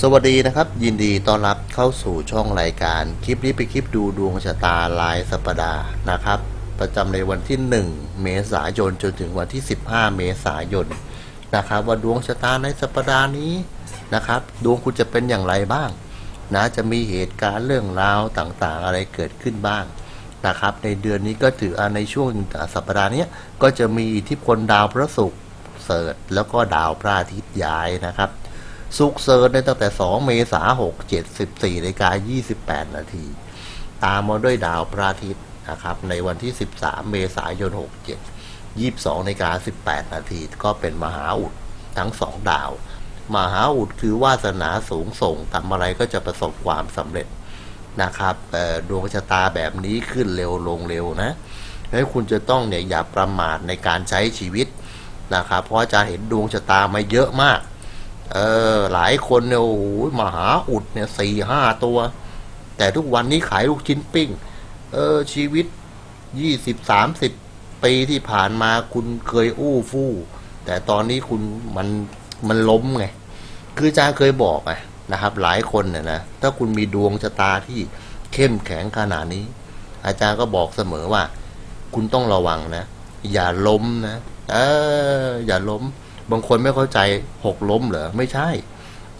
สวัสดีนะครับ ยินดีต้อนรับเข้าสู่ช่องรายการ คลิปนี้เป็นคลิปดูดวงชะตารายสัปดาห์นะครับ ประจำในวันที่ 1 เมษายนจนถึงวันที่ 15 เมษายนนะครับ ว่าดวงชะตาในสัปดาห์นี้นะครับ ดวงคุณจะเป็นอย่างไรบ้าง นะจะมีเหตุการณ์เรื่องราวต่างๆ อะไรเกิดขึ้นบ้างนะครับ ในเดือนนี้ก็ถืออ่าในช่วงสัปดาห์นี้ก็จะมีอิทธิพลดาวพระศุกร์เสริฐแล้วก็ดาวพระอาทิตย์ย้ายนะครับ สุกเซิร์ชในตั้งแต่ 2 เมษายน6 7 14นาฬิกา28นาที ตามมาด้วยดาวพระอาทิตย์นะครับ ในวันที่ 13 เมษายน 67 22นาฬิกา18 นาที ก็เป็นมหาอุดทั้งสองดาว มหาอุดคือวาสนาสูงส่งทำอะไรก็จะประสบความสำเร็จนะครับดวงชะตาแบบนี้ขึ้นเร็วลงเร็วนะให้คุณจะต้องเนี่ยอย่าประมาทในการใช้ชีวิตนะครับ เพราะอาจารย์เห็นดวงชะตามาเยอะมาก เออ หลายคนเนี่ยโอ้โหมหาอุดเนี่ยสี่ห้าตัว แต่ทุกวันนี้ขายลูกชิ้นปิ้ง เออ ชีวิตยี่สิบสามสิบปีที่ผ่านมาคุณเคยอู้ฟู่แต่ตอนนี้คุณมันมันล้มไง คืออาจารย์เคยบอกไงนะครับ หลายคนเนี่ยนะถ้าคุณมีดวงชะตาที่เข้มแข็งขนาดนี้ อาจารย์ก็บอกเสมอว่า คุณต้องระวังนะ อย่าล้มนะเอออย่าล้ม บางคนไม่เข้าใจหกล้มเหรอไม่ใช่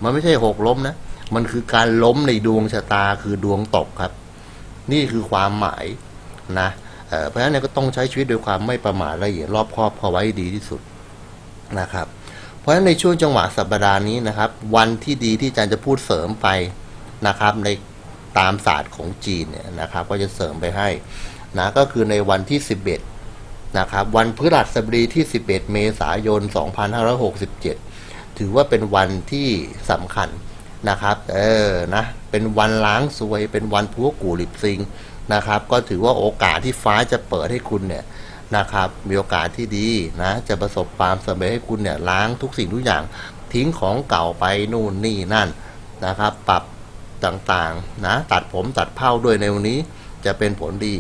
มันไม่ใช่หกล้มนะ มันคือการล้มในดวงชะตาคือดวงตกครับ นี่คือความหมายนะเเพราะฉะนั้นก็ต้องใช้ชีวิตด้วยความไม่ประมาทละเอียดรอบคอบพอไว้ดีที่สุดนะครับ เพราะฉะนั้นในช่วงจังหวะสัปดาห์นี้นะครับ วันที่ดีที่อาจารย์จะพูดเสริมไปนะครับ ในตามศาสตร์ของจีนเนี่ยนะครับ ก็จะเสริมไปให้นะก็คือในวันที่ 11 นะครับวันพฤหัสบดีที่ 11 เมษายน 2567 ถือว่าเป็นวันที่สำคัญนะครับเออนะเป็นวันล้างซวย เป็นวันพัวกูหลิบซิงนะครับ ก็ถือว่าโอกาสที่ฟ้าจะเปิดให้คุณเนี่ยนะครับ มีโอกาสที่ดีนะ จะประสบความสำเร็จให้คุณเนี่ยล้างทุกสิ่งทุกอย่างทิ้งของเก่าไปนู่นนี่นั่นนะครับ ปรับต่างๆนะตัดผมตัดเผ้าด้วยในวันนี้จะเป็นผลดี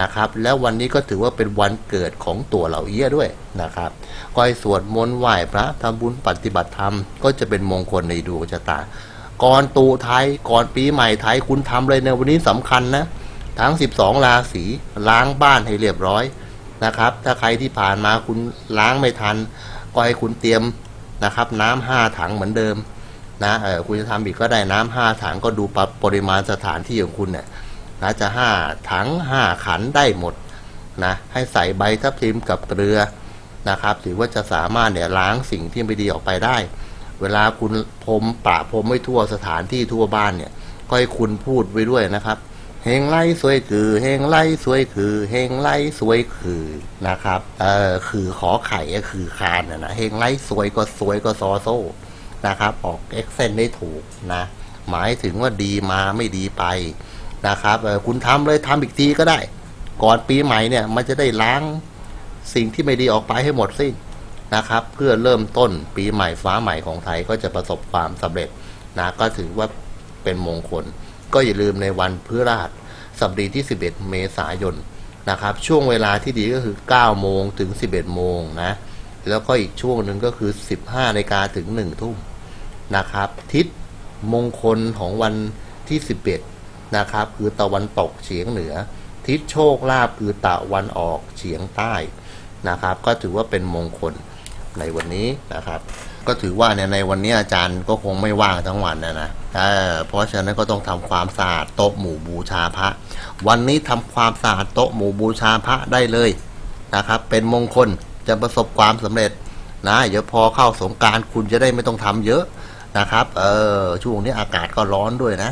นะครับ แล้ววันนี้ก็ถือว่าเป็นวันเกิดของตัวเหล่าเอี้ยด้วยนะครับก็ให้สวดมนต์ไหว้พระทำบุญปฏิบัติธรรมก็จะเป็นมงคลในดวงชะตา ก่อนตูไทยก่อนปีใหม่ไทยคุณทำเลยในวันนี้สำคัญนะ ทั้ง 12 ราศีล้างบ้านให้เรียบร้อยนะครับ ถ้าใครที่ผ่านมาคุณล้างไม่ทัน ก็ให้คุณเตรียมนะครับ น้ำห้าถังเหมือนเดิมนะเออคุณจะทำอีกก็ได้น้ำห้าถังก็ดูปริมาณสถานที่ของคุณเนี่ย นะจะห้าถังห้าขันได้หมดนะให้ใส่ใบทับทิมกับเกลือนะครับถือว่าจะสามารถเนี่ยล้างสิ่งที่ไม่ดีออกไปได้ เวลาคุณพรมปะพรมไม่ทั่วสถานที่ทั่วบ้านเนี่ยก็ให้คุณพูดไว้ด้วยนะครับเฮงไล่สวยคือเฮงไล่สวยคือเฮงไล่สวยคือนะครับเออคือขอไข่ก็คือคานนะนะเฮงไล่สวยก็สวยก็ซอโซ่นะครับ ออกเอ็กเซนได้ถูกนะ หมายถึงว่าดีมาไม่ดีไป นะครับคุณทำเลยทำอีกทีก็ได้ ก่อนปีใหม่เนี่ยมันจะได้ล้างสิ่งที่ไม่ดีออกไปให้หมดสิ้นนะครับ เพื่อเริ่มต้นปีใหม่ฟ้าใหม่ของไทยก็จะประสบความสำเร็จนะก็ถือว่าเป็นมงคล ก็อย่าลืมในวันพฤหัสสัปดาห์ที่ 11 เมษายนนะครับ ช่วงเวลาที่ดีก็คือ 9 โมงถึง 11 โมงนะ แล้วก็อีกช่วงหนึ่งก็คือ 15นาฬิกาถึง 1 ทุ่มนะครับ ทิศมงคลของวันที่ 11 นะครับ คือตะวันตกเฉียงเหนือ ทิศโชคลาภคือตะวันออกเฉียงใต้นะครับ ก็ถือว่าเป็นมงคลในวันนี้นะครับ ก็ถือว่าเนี่ยในวันนี้อาจารย์ก็คงไม่ว่างทั้งวันนะนะเเพราะฉะนั้นก็ต้องทำความสะอาดโต๊ะหมู่บูชาพระ วันนี้ทำความสะอาดโต๊ะหมู่บูชาพระได้เลยนะครับ เป็นมงคลจะประสบความสำเร็จนะเดี๋ยวพอเข้าสงการคุณจะได้ไม่ต้องทำเยอะนะครับ เออช่วงนี้อากาศก็ร้อนด้วยนะ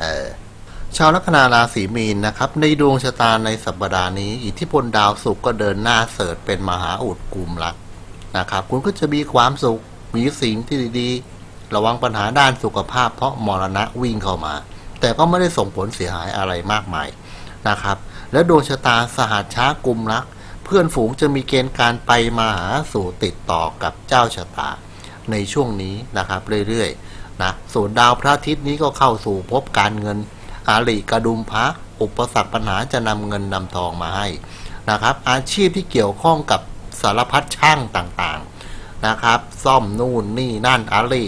เออ ชาวลัคนาราศีมีนนะครับ ในดวงชะตาในสัปดาห์นี้ อิทธิพลดาวศุกร์ก็เดินหน้าเสริฐเป็นมหาอุดกลุ่มรักนะครับ คุณก็จะมีความสุข มีสิ่งที่ดีๆ ระวังปัญหาด้านสุขภาพเพราะมรณะวิ่งเข้ามา แต่ก็ไม่ได้ส่งผลเสียหายอะไรมากมายนะครับ และดวงชะตาสหัสช้ากลุ่มรัก เพื่อนฝูงจะมีเกณฑ์การไปมาหาสู่ติดต่อกับเจ้าชะตา ในช่วงนี้นะครับเรื่อยๆนะส่วนดาวพระอาทิตย์นี้ก็เข้าสู่ภพการเงิน อาลีกระดุมพระอุปสรรคปัญหาจะนำเงินนำทองมาให้นะครับ อาชีพที่เกี่ยวข้องกับสารพัดช่างต่างๆนะครับ ซ่อมนู่นนี่นั่นอาลี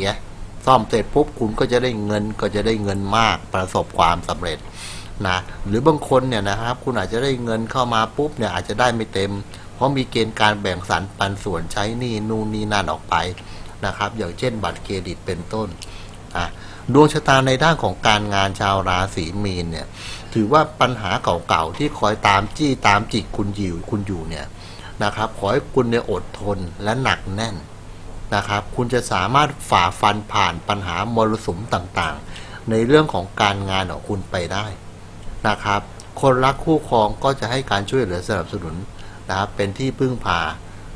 ซ่อมเสร็จปุ๊บคุณก็จะได้เงินก็จะได้เงินมากประสบความสำเร็จนะหรือบางคนเนี่ยนะครับ คุณอาจจะได้เงินเข้ามาปุ๊บเนี่ยอาจจะได้ไม่เต็ม เพราะมีเกณฑ์การแบ่งสรรปันส่วนใช้นี้นู่นนี่นั่นออกไปนะครับ อย่างเช่นบัตรเครดิตเป็นต้นอะ ดวงชะตาในด้านของการงานชาวราศีมีนเนี่ย ถือว่าปัญหาเก่าๆที่คอยตามจี้ตามจิกคุณอยู่คุณอยู่เนี่ยนะครับ ขอให้คุณเนี่ยอดทนและหนักแน่นนะครับ คุณจะสามารถฝ่าฟันผ่านปัญหามรสุมต่างๆ ในเรื่องของการงานของคุณไปได้นะครับ คนรักคู่ครองก็จะให้การช่วยเหลือสนับสนุนนะครับ เป็นที่พึ่งพา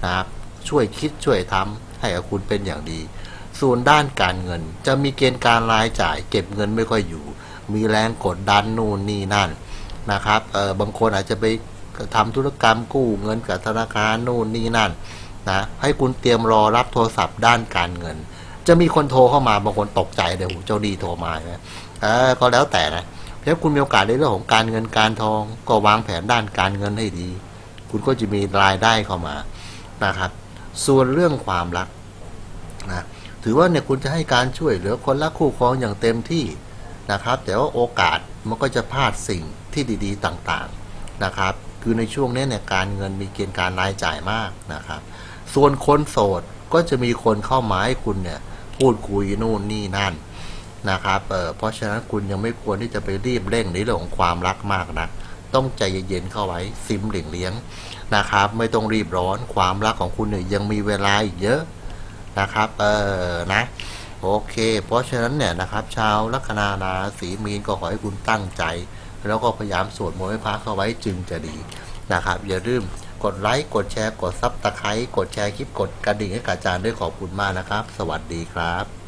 นะครับ ช่วยคิดช่วยทำให้กับคุณเป็นอย่างดี ส่วนด้านการเงิน จะมีเกณฑ์การรายจ่าย เก็บเงินไม่ค่อยอยู่ มีแรงกดดันนู่นนี่นั่นนะครับเออบางคนอาจจะไปทำธุรกรรมกู้เงินกับธนาคารนู่นนี่นั่นนะให้คุณเตรียมรอรับโทรศัพท์ด้านการเงิน จะมีคนโทรเข้ามาบางคนตกใจเดี๋ยวเจ้าดีโทรมาใช่ไหมเออก็แล้วแต่นะแล้วคุณมีโอกาสในเรื่องของการเงินการทอง ก็วางแผนด้านการเงินให้ดี คุณก็จะมีรายได้เข้ามานะครับ ส่วนเรื่องความรักนะ ถือว่าเนี่ยคุณจะให้การช่วยเหลือคนรักคู่ครองอย่างเต็มที่นะครับ แต่ว่าโอกาสมันก็จะพลาดสิ่งที่ดีๆต่างๆนะครับ คือในช่วงนี้เนี่ยการเงินมีเกณฑ์การรายจ่ายมากนะครับ ส่วนคนโสดก็จะมีคนเข้ามาให้คุณเนี่ยพูดคุยนู่นนี่นั่นนะครับเเพราะฉะนั้นคุณยังไม่ควรที่จะไปรีบเร่งในเรื่องของความรักมากนะต้องใจเย็นๆเข้าไว้ซิมหลิงเลี้ยงนะครับ ไม่ต้องรีบร้อนความรักของคุณเนี่ยยังมีเวลาอีกเยอะ นะครับ เออนะโอเค เพราะฉะนั้นเนี่ยนะครับ ชาวลัคนาราศีมีนก็ขอให้คุณตั้งใจ แล้วก็พยายามสวดมนต์ให้พระเข้าไว้จึงจะดีนะครับ อย่าลืมกดไลค์กดแชร์กดซับตะไคร้กดแชร์คลิปกดกระดิ่งให้กับอาจารย์ด้วยขอบคุณมากนะครับ สวัสดีครับ